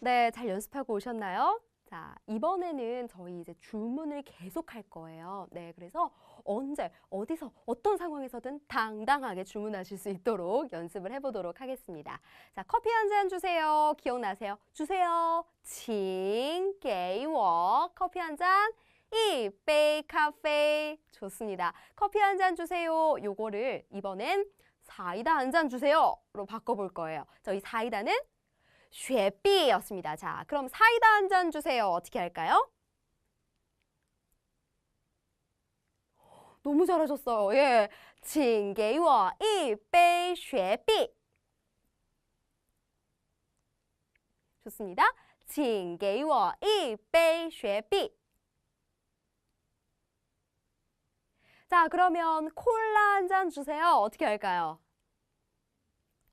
네, 잘 연습하고 오셨나요? 자, 이번에는 저희 이제 주문을 계속 할 거예요. 네, 그래서 언제, 어디서, 어떤 상황에서든 당당하게 주문하실 수 있도록 연습을 해보도록 하겠습니다. 자, 커피 한 잔 주세요. 기억나세요? 주세요. 칭, 게이워. 커피 한 잔. 이빼이 카페 좋습니다. 커피 한 잔 주세요. 요거를 이번엔 사이다 한 잔 주세요로 바꿔볼 거예요. 저희 사이다는 쉐삐였습니다. 자, 그럼 사이다 한 잔 주세요. 어떻게 할까요? 너무 잘하셨어요. 예. 징게워 이베이 쉐삐. 좋습니다. 징게워 이베이 쉐삐. 자, 그러면 콜라 한 잔 주세요. 어떻게 할까요?